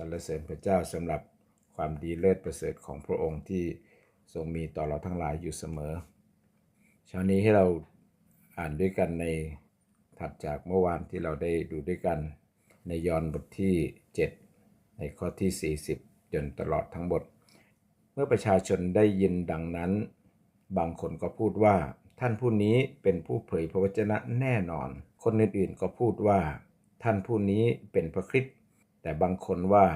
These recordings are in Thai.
สรรเสริญพระเจ้าสำหรับความดีเลิศประเสริฐของพระองค์ที่ทรงมีต่อเราทั้งหลายอยู่เสมอ เช้านี้ให้เราอ่านด้วยกันในถัดจากเมื่อวานที่เราได้ดูด้วยกันในยอห์นบทที่ 7 ในข้อที่ 40 จนตลอดทั้งบท เมื่อประชาชนได้ยินดังนั้น บางคนก็พูดว่า ท่านผู้นี้เป็นผู้เผยพระวจนะแน่นอน คนอื่นๆก็พูดว่า ท่านผู้นี้เป็นพระคริสต์ แต่บางคนว่า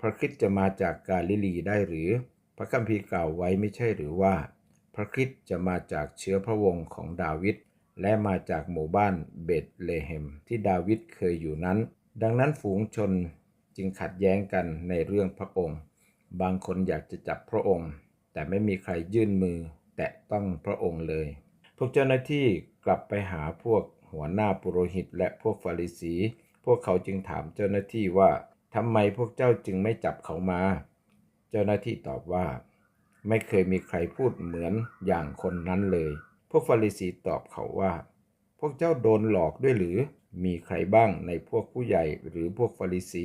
พระคริสต์จะมาจากกาลิลีได้หรือ พระคัมภีร์กล่าวไว้ไม่ใช่หรือว่า พระคริสต์จะมาจากเชื้อพระวงศ์ของดาวิดและมาจากหมู่บ้านเบธเลเฮมที่ดาวิดเคยอยู่นั้น ดังนั้นฝูงชนจึงขัดแย้งกันในเรื่องพระองค์ บางคนอยากจะจับพระองค์ แต่ไม่มีใครยื่นมือแตะต้องพระองค์เลย พวกเจ้าหน้าที่กลับไปหาพวกหัวหน้าปุโรหิตและพวกฟาริสี พวกเขาจึงถามเจ้าหน้าที่ว่า ทำไมพวกเจ้าจึงไม่จับเขามา เจ้าหน้าที่ตอบว่า ไม่เคยมีใครพูดเหมือนอย่างคนนั้นเลย พวกฟาริสีตอบเขาว่า พวกเจ้าโดนหลอกด้วยหรือ มีใครบ้างในพวกผู้ใหญ่หรือพวกฟาริสี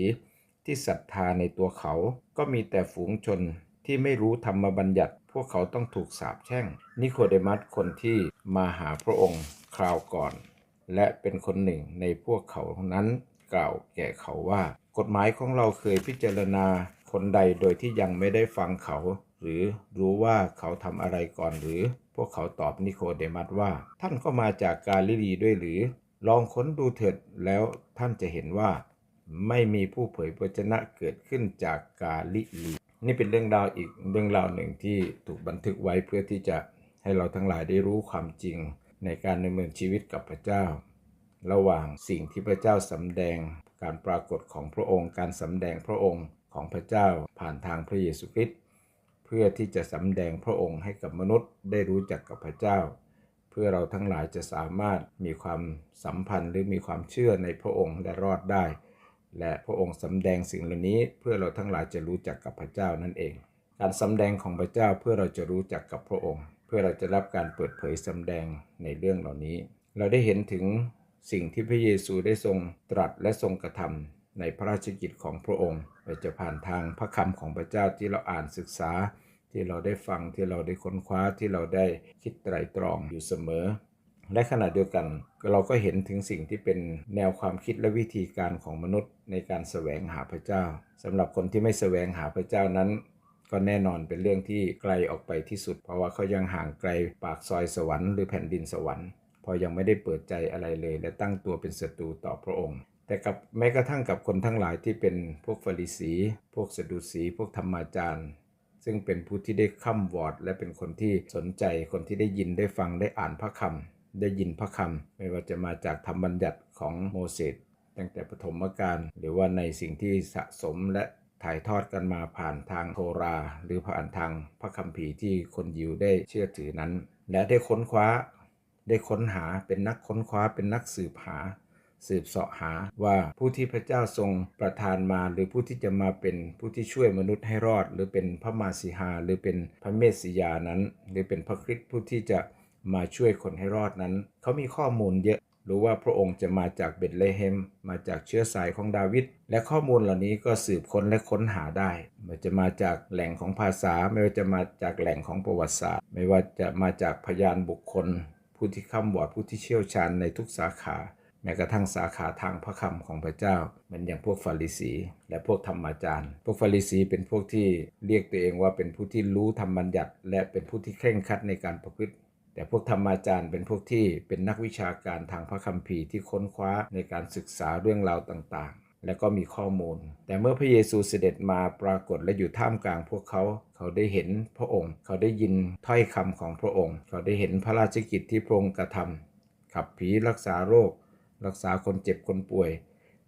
ที่ศรัทธาในตัวเขา ก็มีแต่ฝูงชนที่ไม่รู้ธรรมบัญญัติ พวกเขาต้องถูกสาปแช่ง นิโคเดมัสคนที่มาหาพระองค์คราวก่อน และเป็นคนหนึ่งในพวกเขานั้นกล่าวแก่เขาว่า กฎหมายของเราเคยพิจารณาคนใดโดยที่ยังไม่ได้ฟังเขา หรือรู้ว่าเขาทำอะไรก่อนหรือ พวกเขาตอบนิโคเดมัสว่า ท่านก็มาจากกาลิลีด้วยหรือ ลองค้นดูเถิดแล้วท่านจะเห็นว่า ไม่มีผู้เผยพระวจนะเกิดขึ้นจากกาลิลี นี่เป็นเรื่องราวอีกเรื่องราวหนึ่งที่ถูกบันทึกไว้เพื่อที่จะให้เราทั้งหลายได้รู้ความจริงในการดำเนินชีวิตกับพระเจ้า ระหว่างสิ่งที่พระเจ้าสำแดง การปรากฏของพระองค์ การสำแดงพระองค์ของพระเจ้าผ่านทางพระเยซูคริสต์เพื่อที่จะสำแดงพระองค์ให้กับมนุษย์ได้รู้จักกับพระเจ้า เพื่อเราทั้งหลายจะสามารถมีความสัมพันธ์หรือมีความเชื่อในพระองค์และรอดได้ และพระองค์สำแดงสิ่งเหล่านี้เพื่อเราทั้งหลายจะรู้จักกับพระเจ้านั่นเอง การสำแดงของพระเจ้าเพื่อเราจะรู้จักกับพระองค์ เพื่อเราจะรับการเปิดเผยสำแดงในเรื่องเหล่านี้ เราได้เห็นถึง สิ่งที่พระเยซูได้ทรงตรัสและทรงกระทำในพระราชกิจของพระองค์เราจะผ่านทางพระคำของพระเจ้าที่เราอ่านศึกษา ที่เราได้ฟังที่เราได้ค้นคว้าที่เราได้คิดไตรตรองอยู่เสมอ และขณะเดียวกันเราก็เห็นถึงสิ่งที่เป็นแนวความคิดและวิธีการของมนุษย์ในการแสวงหาพระเจ้าสำหรับคนที่ไม่แสวงหาพระเจ้านั้น ก็แน่นอนเป็นเรื่องที่ไกลออกไปที่สุด เพราะว่าเขายังห่างไกลปากซอยสวรรค์หรือแผ่นดินสวรรค์ พอยังไม่ได้เปิดใจอะไรเลย และตั้งตัวเป็นศัตรูต่อพระองค์ แต่กับแม้กระทั่งกับคนทั้งหลายที่เป็นพวกฟาริสี พวกสะดุสี พวกธรรมาจารย์ ซึ่งเป็นผู้ที่ได้ข้ามวอด และเป็นคนที่สนใจคนที่ได้ยินได้ฟังได้อ่านพระคำได้ยินพระคำไม่ว่าจะมาจากธรรมบัญญัติของโมเสสตั้งแต่ปฐมกาลหรือว่าในสิ่งที่สะสมและถ่ายทอดกันมาผ่านทางโทรา หรือผ่านทางพระคัมภีร์ที่คนยิวได้เชื่อถือนั้น และได้ค้นคว้า ได้ค้นหาเป็นนักค้นคว้าเป็นนักสืบหา สืบเสาะหาว่าผู้ที่พระเจ้าทรงประทานมาหรือผู้ที่จะมาเป็นผู้ที่ช่วยมนุษย์ให้รอด หรือเป็นพระมาสีหา หรือเป็นพระเมสสิยานั้น หรือเป็นพระคริสต์ผู้ที่จะมาช่วยคนให้รอดนั้น เขามีข้อมูลเยอะรู้ว่าพระองค์จะมาจากเบธเลเฮม มาจากเชื้อสายของดาวิด และข้อมูลเหล่านี้ก็สืบค้นและค้นหาได้ไม่ว่าจะมาจากแหล่งของภาษา ไม่ว่าจะมาจากแหล่งของประวัติศาสตร์ ไม่ว่าจะมาจากพยานบุคคล ผู้ที่ข้ามบอดผู้ที่เชี่ยวชาญในทุกสาขา แม้กระทั่งสาขาทางพระคำของพระเจ้าเหมือนอย่างพวกฟาริสี และพวกธรรมาจารย์ พวกฟาริสีเป็นพวกที่เรียกตัวเองว่าเป็นผู้ที่รู้ธรรมบัญญัติ และเป็นผู้ที่เคร่งครัดในการประพฤติแต่พวกธรรมาจารย์เป็นพวกที่เป็นนักวิชาการทางพระคัมภีร์ที่ค้นคว้าในการศึกษาเรื่องราวต่างๆ และก็มีข้อมูล แต่เมื่อพระเยซูเสด็จมาปรากฏและอยู่ท่ามกลางพวกเขา เขาได้เห็นพระองค์ เขาได้ยินถ้อยคำของพระองค์ เขาได้เห็นพระราชกิจที่พระองค์กระทำขับผีรักษาโรค รักษาคนเจ็บคนป่วย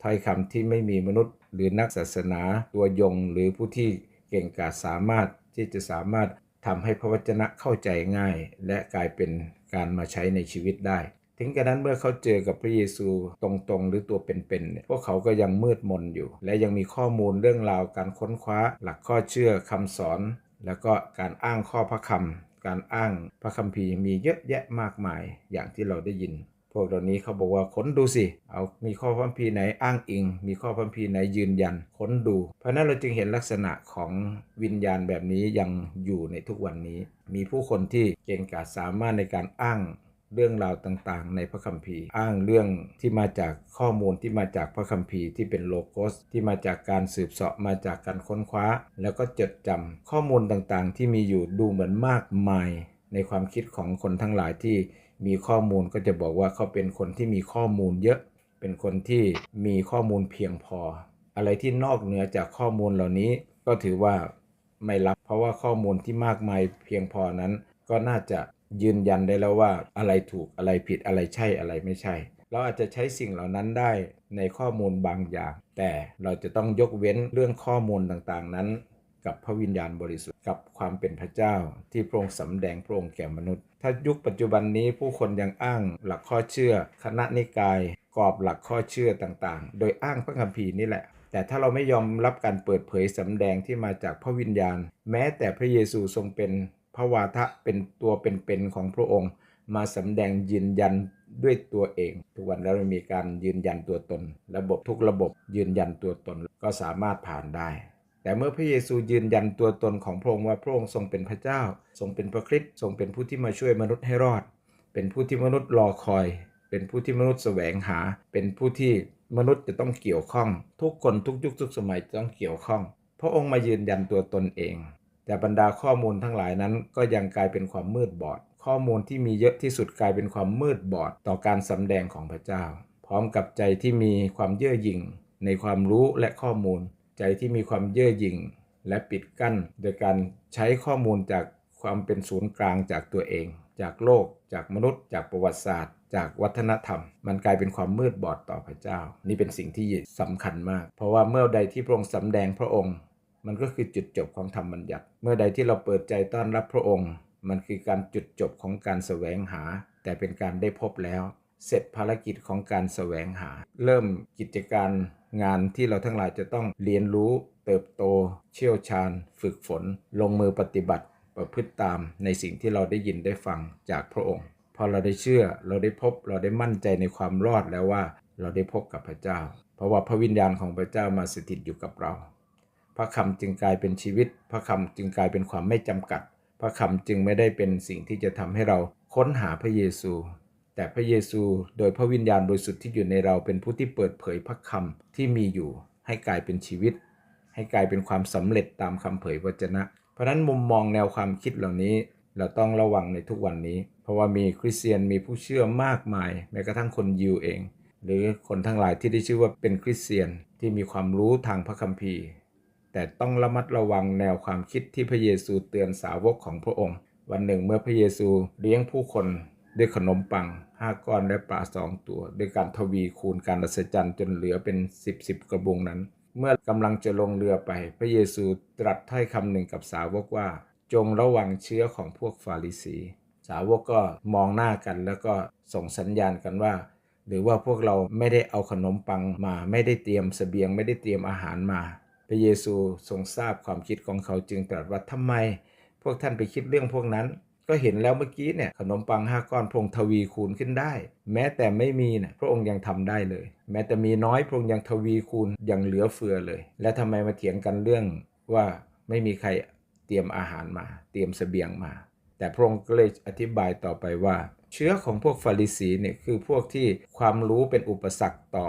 ถ้อยคำที่ไม่มีมนุษย์ หรือนักศาสนา ตัวยง หรือผู้ที่เก่งกาจสามารถที่จะสามารถทำให้พระวจนะเข้าใจง่าย และกลายเป็นการมาใช้ในชีวิตได้ ถึงกระนั้นเมื่อเขาเจอกับพระเยซูตรงๆ หรือตัวเป็นๆเนี่ยพวกเขาก็ยังมืดมนอยู่ และยังมีข้อมูลเรื่องราวการค้นคว้า หลักข้อเชื่อคำสอน แล้วก็การอ้างข้อพระคำการอ้างพระคัมภีร์มีเยอะแยะมากมายอย่างที่เราได้ยินพวกเหล่านี้เขาบอกว่าค้นดูสิ เอามีข้อพระคัมภีไหนอ้างอิง มีข้อพระคัมภีไหนยืนยัน ค้นดู เพราะนั้นเราจึงเห็นลักษณะของวิญญาณแบบนี้ยังอยู่ในทุกวันนี้ มีผู้คนที่เก่งกาจสามารถในการอ้าง เรื่องราวต่างๆ ในพระคัมภีร์ อ้างเรื่องที่มาจากข้อมูลที่มาจากพระคัมภีร์ที่เป็นโลโกสที่มาจากการสืบเสาะมาจากการค้นคว้า แล้วก็จดจำข้อมูลต่างๆ ที่มีอยู่ดูเหมือนมากมาย ในความคิดของคนทั้งหลายที่มีข้อมูลก็จะบอกว่าเขาเป็นคนที่มีข้อมูลเยอะ เป็นคนที่มีข้อมูลเพียงพอ อะไรที่นอกเหนือจากข้อมูลเหล่านี้ก็ถือว่าไม่รับ เพราะว่าข้อมูลที่มากมายเพียงพอนั้น ก็น่าจะ ยืนยันได้แล้วว่าอะไรถูกอะไรผิดอะไรใช่อะไรไม่ใช่ เราอาจจะใช้สิ่งเหล่านั้นได้ในข้อมูลบางอย่าง แต่เราจะต้องยกเว้นเรื่องข้อมูลต่างๆ นั้น กับพระวิญญาณบริสุทธิ์กับความเป็นพระเจ้า ที่พระองค์สำแดงพระองค์แก่มนุษย์ ถ้ายุคปัจจุบันนี้ผู้คนยังอ้างหลักข้อเชื่อ คณะนิกาย กรอบหลักข้อเชื่อต่างๆ โดยอ้างพระคัมภีร์นี่แหละแต่ถ้าเราไม่ยอมรับการเปิดเผยสำแดงที่มาจากพระวิญญาณ แม้แต่พระเยซูทรงเป็น พระวาทะเป็นตัวเป็นๆของพระองค์ มาสำแดงยืนยันด้วยตัวเอง ทุกวันแล้วมีการยืนยันตัวตน ระบบทุกระบบยืนยันตัวตนก็สามารถผ่านได้ แต่เมื่อพระเยซูยืนยันตัวตนของพระองค์ว่าพระองค์ทรงเป็นพระเจ้า ทรงเป็นพระคริสต์ทรงเป็นผู้ที่มาช่วยมนุษย์ให้รอด เป็นผู้ที่มนุษย์รอคอย เป็นผู้ที่มนุษย์แสวงหา เป็นผู้ที่มนุษย์จะต้องเกี่ยวข้อง ทุกคนทุกยุคทุกสมัยจะต้องเกี่ยวข้อง พระองค์มายืนยันตัวตนเอง แต่บรรดาข้อมูลทั้งหลายนั้นก็ยังกลายเป็นความมืดบอด ข้อมูลที่มีเยอะที่สุดกลายเป็นความมืดบอดต่อการสำแดงของพระเจ้า พร้อมกับใจที่มีความเย่อหยิ่งในความรู้และข้อมูล ใจที่มีความเย่อหยิ่งและปิดกั้น โดยการใช้ข้อมูลจากความเป็นศูนย์กลางจากตัวเอง จากโลก จากมนุษย์ จากประวัติศาสตร์ จากวัฒนธรรม มันกลายเป็นความมืดบอดต่อพระเจ้า นี่เป็นสิ่งที่สำคัญมาก เพราะว่าเมื่อใดที่พระองค์สำแดงพระองค์ มันก็คือจุดจบของธรรมบัญญัติ เมื่อใดที่เราเปิดใจต้อนรับพระองค์ มันคือการจุดจบของการแสวงหา แต่เป็นการได้พบแล้ว เสร็จภารกิจของการแสวงหา เริ่มกิจการงานที่เราทั้งหลายจะต้องเรียนรู้ เติบโต เชี่ยวชาญ ฝึกฝน ลงมือปฏิบัติ ประพฤติตามในสิ่งที่เราได้ยินได้ฟังจากพระองค์ พอเราได้เชื่อเราได้พบเราได้มั่นใจในความรอดแล้วว่า เราได้พบกับพระเจ้า เพราะว่าพระวิญญาณของพระเจ้ามาสถิตอยู่กับเรา พระคำจึงกลายเป็นชีวิต พระคำจึงกลายเป็นความไม่จำกัด พระคำจึงไม่ได้เป็นสิ่งที่จะทำให้เราค้นหาพระเยซู แต่พระเยซูโดยพระวิญญาณบริสุทธิ์ที่อยู่ในเราเป็นผู้ที่เปิดเผยพระคำที่มีอยู่ ให้กลายเป็นชีวิต ให้กลายเป็นความสำเร็จตามคำเผยวจนะ เพราะนั้นมุมมองแนวความคิดเหล่านี้เราต้องระวังในทุกวันนี้ เพราะว่ามีคริสเตียนมีผู้เชื่อมากมาย แม้กระทั่งคนยิวเอง หรือคนทั้งหลายที่ได้ชื่อว่าเป็นคริสเตียนที่มีความรู้ทางพระคัมภีร์ แต่ต้องระมัดระวังแนวความคิดที่พระเยซูเตือนสาวกของพระองค์ วันหนึ่งเมื่อพระเยซูเลี้ยงผู้คนด้วยขนมปังห้าก้อนและปลาสองตัว ด้วยการทวีคูณการอัศจรรย์จนเหลือเป็นสิบสิบกระบุงนั้น เมื่อกำลังจะลงเรือไป พระเยซูตรัสถ้อยคำหนึ่งกับสาวกว่า จงระวังเชื้อของพวกฟาริสี สาวกก็มองหน้ากันแล้วก็ส่งสัญญาณกันว่า หรือว่าพวกเราไม่ได้เอาขนมปังมา ไม่ได้เตรียมเสบียงไม่ได้เตรียมอาหารมา ระเยซูทรงทราบความคิดของเขาจึงตรัสว่าทำไม พวกท่านไปคิดเรื่องพวกนั้น ก็เห็นแล้วเมื่อกี้เนี่ยขนมปังห้าก้อนพระองค์ทวีคูณขึ้นได้ แม้แต่ไม่มีเนี่ยพระองค์ยังทำได้เลย แม้แต่มีน้อยพระองค์ยังทวีคูณย่างเหลือเฟือเลย และทำไมมาเถียงกันเรื่องว่าไม่มีใครเตรียมอาหารมา เตรียมเสบียงมา แต่พระองค์ก็เลยอธิบายต่อไปว่า เชื้อของพวกฟาริสีเนี่ยคือพวกที่ความรู้เป็นอุปสรรคต่อ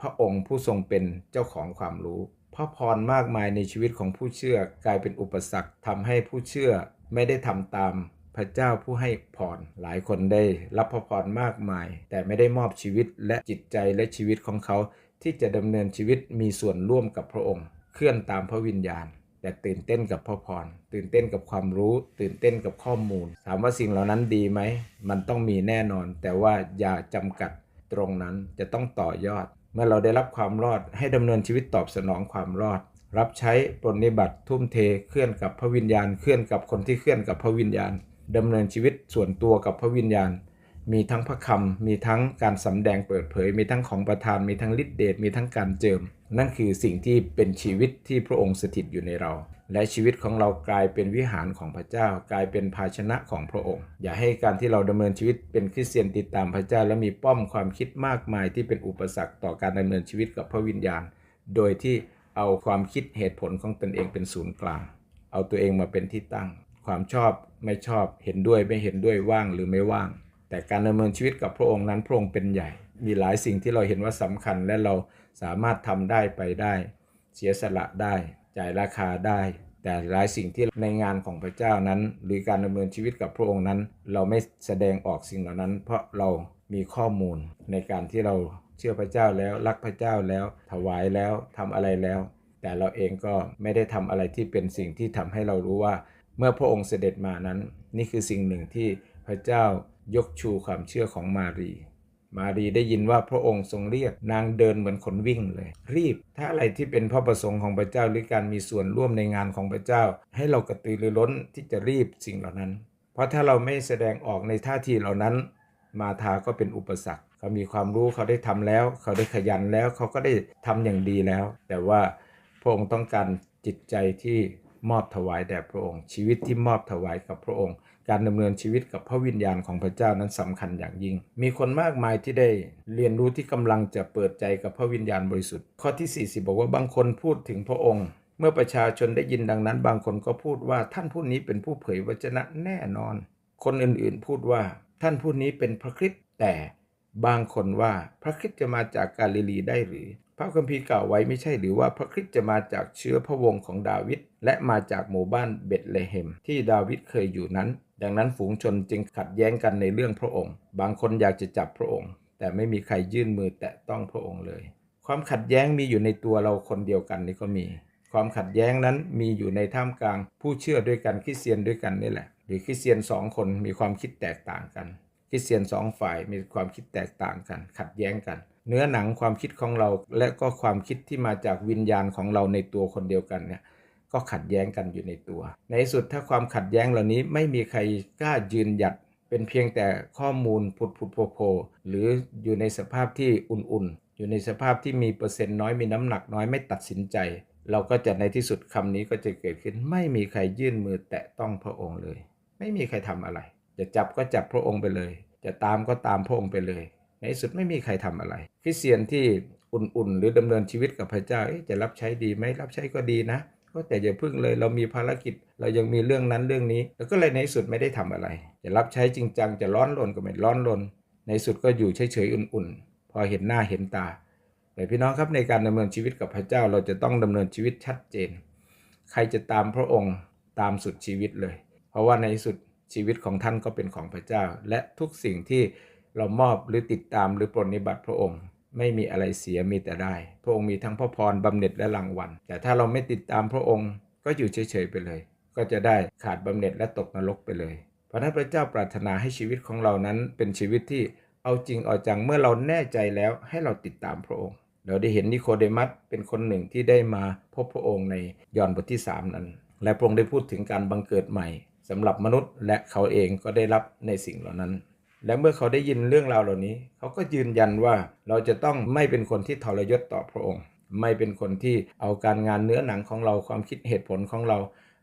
พระองค์ผู้ทรงเป็นเจ้าของความรู้ พระพรมากมายในชีวิตของผู้เชื่อกลายเป็นอุปสรรคทำให้ผู้เชื่อไม่ได้ทำตามพระเจ้าผู้ให้พรหลายคนได้รับพระพรมากมาย แต่ไม่ได้มอบชีวิตและจิตใจและชีวิตของเขา ที่จะดำเนินชีวิตมีส่วนร่วมกับพระองค์ เคลื่อนตามพระวิญญาณ แต่ตื่นเต้นกับพระพรตื่นเต้นกับความรู้ ตื่นเต้นกับข้อมูล ถามว่าสิ่งเหล่านั้นดีไหมมันต้องมีแน่นอน แต่ว่าอย่าจำกัดตรงนั้นจะต้องต่อยอด เมื่อเราได้รับความรอดให้ดำเนินชีวิตตอบสนองความรอด รับใช้ปฏิบัติทุ่มเทเคลื่อนกับพระวิญญาณ เคลื่อนกับคนที่เคลื่อนกับพระวิญญาณดำเนินชีวิตส่วนตัวกับพระวิญญาณ มีทั้งพระคำมีทั้งการสำแดงเปิดเผย มีทั้งของประทาน มีทั้งฤทธิเดช มีทั้งการเจิม นั่นคือสิ่งที่เป็นชีวิตที่พระองค์สถิตอยู่ในเรา และชีวิตของเรากลายเป็นวิหารของพระเจ้า กลายเป็นภาชนะของพระองค์ อย่าให้การที่เราดำเนินชีวิตเป็นคริสเตียนติดตามพระเจ้า และมีป้อมความคิดมากมายที่เป็นอุปสรรคต่อการดำเนินชีวิตกับพระวิญญาณ โดยที่เอาความคิดเหตุผลของตนเองเป็นศูนย์กลาง เอาตัวเองมาเป็นที่ตั้ง ความชอบไม่ชอบเห็นด้วยไม่เห็นด้วยว่างหรือไม่ว่าง แต่การดำเนินชีวิตกับพระองค์นั้นพระองค์เป็นใหญ่ มีหลายสิ่งที่เราเห็นว่าสำคัญและเราสามารถทำได้ไปได้ เสียสละได้ จ่ายราคาได้ แต่หลายสิ่งที่ในงานของพระเจ้านั้น หรือการดำเนินชีวิตกับพระองค์นั้น เราไม่แสดงออกสิ่งเหล่านั้น เพราะเรามีข้อมูลในการที่เราเชื่อพระเจ้าแล้วรักพระเจ้าแล้ว ถวายแล้วทำอะไรแล้ว แต่เราเองก็ไม่ได้ทำอะไรที่เป็นสิ่งที่ทำให้เรารู้ว่า เมื่อพระองค์เสด็จมานั้น นี่คือสิ่งหนึ่งที่พระเจ้า ยกชูความเชื่อของมารี มารีได้ยินว่าพระองค์ทรงเรียกนางเดินเหมือนคนวิ่งเลย รีบ ถ้าอะไรที่เป็นพระประสงค์ของพระเจ้าหรือการมีส่วนร่วมในงานของพระเจ้า ให้เรากระตือรือร้นที่จะรีบสิ่งเหล่านั้น เพราะถ้าเราไม่แสดงออกในท่าทีเหล่านั้น มาทาก็เป็นอุปสรรคเขามีความรู้เขาได้ทำแล้ว เขาได้ขยันแล้วเขาก็ได้ทำอย่างดีแล้ว แต่ว่าพระองค์ต้องการจิตใจที่มอบถวายแด่พระองค์ ชีวิตที่มอบถวายกับพระองค์ การดำเนินชีวิตกับพระวิญญาณของพระเจ้านั้นสำคัญอย่างยิ่ง มีคนมากมายที่ได้เรียนรู้ที่กำลังจะเปิดใจกับพระวิญญาณบริสุทธิ์ ข้อที่ 40 บอกว่าบางคนพูดถึงพระองค์ เมื่อประชาชนได้ยินดังนั้น บางคนก็พูดว่าท่านผู้นี้เป็นผู้เผยวจนะแน่นอน คนอื่นๆพูดว่าท่านผู้นี้เป็นพระคริสต์แต่บางคนว่าพระคริสต์จะมาจากกาลิลีได้หรือ พระคัมภีร์กล่าวไว้ไม่ใช่หรือว่าพระคริสต์จะมาจากเชื้อพระวงศ์ของดาวิดและมาจากหมู่บ้านเบธเลเฮม ที่ดาวิดเคยอยู่นั้น ดังนั้นฝูงชนจึงขัดแย้งกันในเรื่องพระองค์ บางคนอยากจะจับพระองค์ แต่ไม่มีใครยื่นมือแตะต้องพระองค์เลย ความขัดแย้งมีอยู่ในตัวเราคนเดียวกันนี่ก็มี ความขัดแย้งนั้นมีอยู่ในท่ามกลาง ผู้เชื่อด้วยกันคริสเตียนด้วยกันนี่แหละ หรือคริสเตียนสองคนมีความคิดแตกต่างกันคริสเตียนสองฝ่ายมีความคิดแตกต่างกัน ขัดแย้งกัน เนื้อหนังความคิดของเรา และก็ความคิดที่มาจากวิญญาณของเราในตัวคนเดียวกันเนี่ยก็ขัดแย้งกันอยู่ในตัว ในสุดถ้าความขัดแย้งเหล่านี้ไม่มีใครกล้ายืนหยัด เป็นเพียงแต่ข้อมูลผุดผุดโผโผล่หรืออยู่ในสภาพที่อุ่นๆ อยู่ในสภาพที่มีเปอร์เซ็นต์น้อยมีน้ำหนักน้อยไม่ตัดสินใจ เราก็จะในที่สุดคำนี้ก็จะเกิดขึ้น ไม่มีใครยื่นมือแตะต้องพระองค์เลย ไม่มีใครทำอะไร จะจับก็จับพระองค์ไปเลย จะตามก็ตามพระองค์ไปเลย ในสุดไม่มีใครทำอะไรคริสเตียนที่อุ่นๆ หรือดำเนินชีวิตกับพระเจ้าจะรับใช้ดีไหมรับใช้ก็ดีนะก็แต่อย่าพึ่งเลยเรามีภารกิจเรายังมีเรื่องนั้นเรื่องนี้ แล้วก็เลยในสุดไม่ได้ทำอะไร จะรับใช้จริงจังจะร้อนรนก็ไม่ร้อนรนในสุดก็อยู่เฉยๆอุ่นๆ พอเห็นหน้าเห็นตาแต่พี่น้องครับในการดำเนินชีวิตกับพระเจ้าเราจะต้องดำเนินชีวิตชัดเจน ใครจะตามพระองค์ตามสุดชีวิตเลย เพราะว่าในสุดชีวิตของท่านก็เป็นของพระเจ้า และทุกสิ่งที่ เรามอบหรือติดตามหรือปรนนิบัติพระองค์ ไม่มีอะไรเสียมีแต่ได้ พระองค์มีทั้งพระพรบำเหน็จและรางวัล แต่ถ้าเราไม่ติดตามพระองค์ก็อยู่เฉยๆไปเลย ก็จะได้ขาดบำเหน็จและตกนรกไปเลยเพราะนั้นพระเจ้าปรารถนาให้ชีวิตของเรานั้นเป็นชีวิตที่เอาจริงเอาจังเมื่อเราแน่ใจแล้วให้เราติดตามพระองค์ เราได้เห็นนิโคเดมัสเป็นคนหนึ่งที่ได้มาพบพระองค์ในยอห์นบทที่ 3 นั้น และพระองค์ได้พูดถึงการบังเกิดใหม่สำหรับมนุษย์และเขาเองก็ได้รับในสิ่งเหล่านั้น และเมื่อเขาได้ยินเรื่องราวเหล่านี้ เขาก็ยืนยันว่าเราจะต้องไม่เป็นคนที่ทรยศต่อพระองค์ ไม่เป็นคนที่เอาการงานเนื้อหนังของเราความคิดเหตุผลของเรา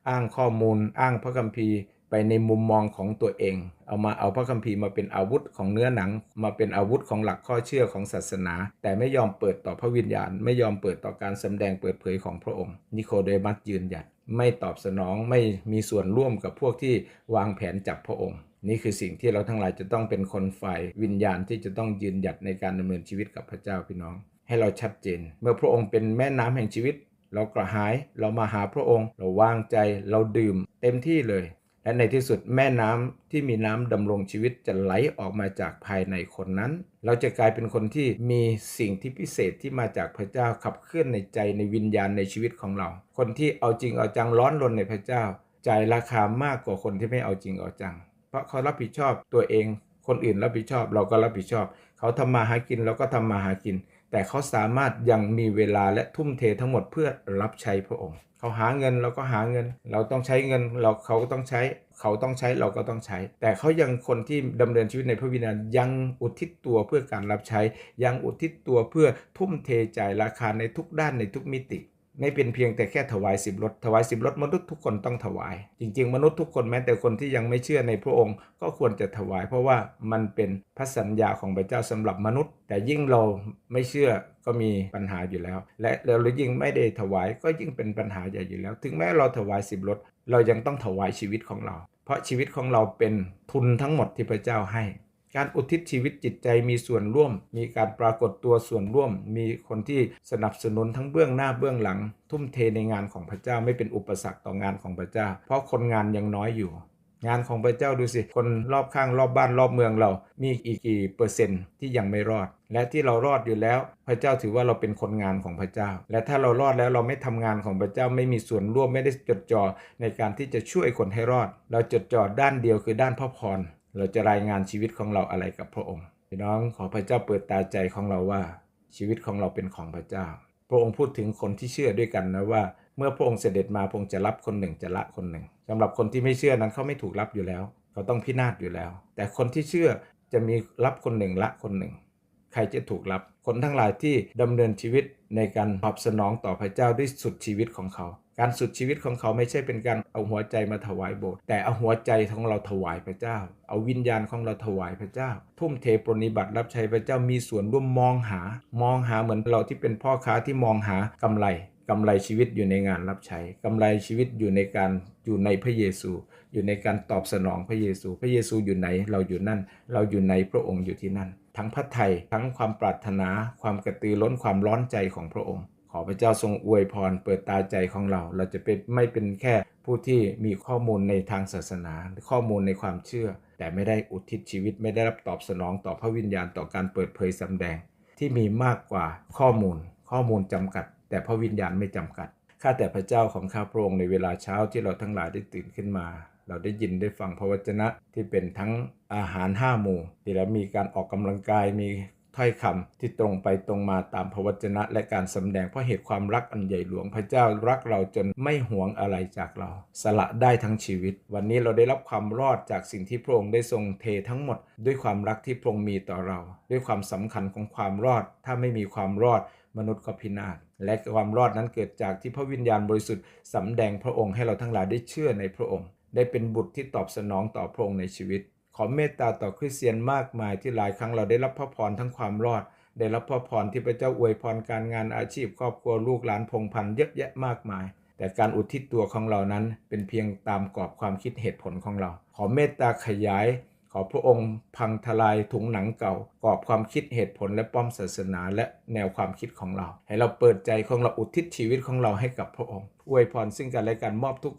อ้างข้อมูล อ้างพระคัมภีร์ ไปในมุมมองของตัวเอง เอามาเอาพระคัมภีร์มาเป็นอาวุธของเนื้อหนัง มาเป็นอาวุธของหลักข้อเชื่อของศาสนา แต่ไม่ยอมเปิดต่อพระวิญญาณ ไม่ยอมเปิดต่อการสำแดงเปิดเผยของพระองค์ นิโคเดมัสยืนยัดไม่ตอบสนองไม่มีส่วนร่วมกับพวกที่วางแผนจับพระองค์ นี่คือสิ่งที่เราทั้งหลายจะต้องเป็นคนฝ่ายวิญญาณที่จะต้องยืนหยัดในการดำเนินชีวิตกับพระเจ้าพี่น้อง ให้เราชัดเจน เมื่อพระองค์เป็นแม่น้ำแห่งชีวิต เรากระหายเรามาหาพระองค์ เราวางใจเราดื่มเต็มที่เลย และในที่สุดแม่น้ำที่มีน้ำดำรงชีวิตจะไหลออกมาจากภายในคนนั้น เราจะกลายเป็นคนที่มีสิ่งที่พิเศษที่มาจากพระเจ้าขับเคลื่อนในใจในวิญญาณในชีวิตของเรา คนที่เอาจริงเอาจังร้อนรนในพระเจ้าจ่ายราคามากกว่าคนที่ไม่เอาจริงเอาจัง เพราะเขารับผิดชอบตัวเอง คนอื่นรับผิดชอบเราก็รับผิดชอบ เขาทำมาหากินเราก็ทำมาหากิน แต่เขาสามารถยังมีเวลาและทุ่มเททั้งหมดเพื่อรับใช้พระองค์ เขาหาเงินเราก็หาเงิน เราต้องใช้เงินเราเขาก็ต้องใช้ เขาต้องใช้เราก็ต้องใช้ แต่เขายังคนที่ดำเนินชีวิตในพระวิญญาณยังอุทิศตัวเพื่อการรับใช้ ยังอุทิศตัวเพื่อทุ่มเทจ่ายราคาในทุกด้านในทุกมิติ ไม่เป็นเพียงแต่แค่ถวายสิบรถถวายสิบรถมนุษย์ทุกคนต้องถวาย จริง ๆ มนุษย์ทุกคนแม้แต่คนที่ยังไม่เชื่อในพระองค์ ก็ควรจะถวาย เพราะว่ามันเป็นพระสัญญาของพระเจ้าสำหรับมนุษย์ แต่ยิ่งเราไม่เชื่อก็มีปัญหาอยู่แล้ว และเรายิ่งไม่ได้ถวายก็ยิ่งเป็นปัญหาใหญ่อยู่แล้ว ถึงแม้เราถวายสิบรถเรายังต้องถวายชีวิตของเรา เพราะชีวิตของเราเป็นทุนทั้งหมดที่พระเจ้าให้ การอุทิศชีวิตจิตใจมีส่วนร่วม มีการปรากฏตัวส่วนร่วม มีคนที่สนับสนุนทั้งเบื้องหน้าเบื้องหลัง ทุ่มเทในงานของพระเจ้าไม่เป็นอุปสรรคต่องานของพระเจ้า เพราะคนงานยังน้อยอยู่ งานของพระเจ้าดูสิ คนรอบข้างรอบบ้านรอบเมืองเรา มีอีกกี่เปอร์เซ็นต์ที่ยังไม่รอด และที่เรารอดอยู่แล้ว พระเจ้าถือว่าเราเป็นคนงานของพระเจ้า และถ้าเรารอดแล้วเราไม่ทำงานของพระเจ้าไม่มีส่วนร่วมไม่ได้จดจ่อในการที่จะช่วยคนให้รอด เราจดจ่อด้านเดียวคือด้านพระพร เราจะรายงานชีวิตของเราอะไรกับพระองค์พี่น้องขอพระเจ้าเปิดตาใจของเราว่า ชีวิตของเราเป็นของพระเจ้า พระองค์พูดถึงคนที่เชื่อด้วยกันนะว่า เมื่อพระองค์เสด็จมาพระองค์จะรับคนหนึ่งจะละคนหนึ่งสำหรับคนที่ไม่เชื่อนั้นเขาไม่ถูกรับอยู่แล้ว เขาต้องพินาศอยู่แล้ว แต่คนที่เชื่อจะมีรับคนหนึ่งละคนหนึ่ง ใครจะถูกรับคนทั้งหลายที่ดำเนินชีวิต ในการตอบสนองต่อพระเจ้าด้วยสุดชีวิตของเขา การสุดชีวิตของเขาไม่ใช่เป็นการเอาหัวใจมาถวายโบสถ์แต่เอาหัวใจของเราถวายพระเจ้า เอาวิญญาณของเราถวายพระเจ้า ทุ่มเทปรนิบัติรับใช้พระเจ้ามีส่วนร่วมมองหา มองหาเหมือนเราที่เป็นพ่อค้าที่มองหากำไรกำไรชีวิตอยู่ในงานรับใช้กำไรชีวิตอยู่ในการอยู่ในพระเยซู อยู่ในการตอบสนองพระเยซู พระเยซูอยู่ไหนเราอยู่นั่น เราอยู่ในพระองค์อยู่ที่นั่น ทั้งพระทัยทั้งความปรารถนา ความกระตือร้นความร้อนใจของพระองค์ ขอพระเจ้าทรงอวยพรเปิดตาใจของเรา เราจะเป็นไม่เป็นแค่ผู้ที่มีข้อมูลในทางศาสนา ข้อมูลในความเชื่อ แต่ไม่ได้อุทิศชีวิตไม่ได้รับตอบสนองต่อพระวิญญาณต่อการเปิดเผยสำแดง ที่มีมากกว่าข้อมูล ข้อมูลจำกัด แต่พระวิญญาณไม่จำกัดข้าแต่พระเจ้าของข้าพระองค์ในเวลาเช้าที่เราทั้งหลายได้ตื่นขึ้นมา เราได้ยินได้ฟังพระวจนะที่เป็นทั้งอาหารห้าหมู่ที่เรามีการออกกำลังกายมีถ้อยคำที่ตรงไปตรงมาตามพระวจนะ และการสำแดงเพราะเหตุความรักอันใหญ่หลวงพระเจ้ารักเราจนไม่หวงอะไรจากเรา สละได้ทั้งชีวิต วันนี้เราได้รับความรอดจากสิ่งที่พระองค์ได้ทรงเททั้งหมด ด้วยความรักที่พระองค์มีต่อเรา ด้วยความสำคัญของความรอด ถ้าไม่มีความรอดมนุษย์ก็พินาศและความรอดนั้นเกิดจากที่พระวิญญาณบริสุทธิ์สำแดงพระองค์ให้เราทั้งหลายได้เชื่อในพระองค์ ได้เป็นบุตรที่ตอบสนองต่อพระองค์ในชีวิต ขอเมตตาต่อคริสเตียนมากมายที่หลายครั้งเราได้รับพระพรทั้งความรอด ได้รับพระพรที่พระเจ้าอวยพรการงานอาชีพ ครอบครัวลูกหลานพงพันธ์เยอะแยะมากมาย แต่การอุทิศตัวของเรานั้นเป็นเพียงตามกรอบความคิดเหตุผลของเรา ขอเมตตาขยาย ขอพระองค์พังทลายถุงหนังเก่ากรอบความคิดเหตุผลและป้อมศาสนาและแนวความคิดของเรา ให้เราเปิดใจของเราอุทิศชีวิตของเราให้กับพระองค์อวยพรซึ่งกันและกันมอบทุก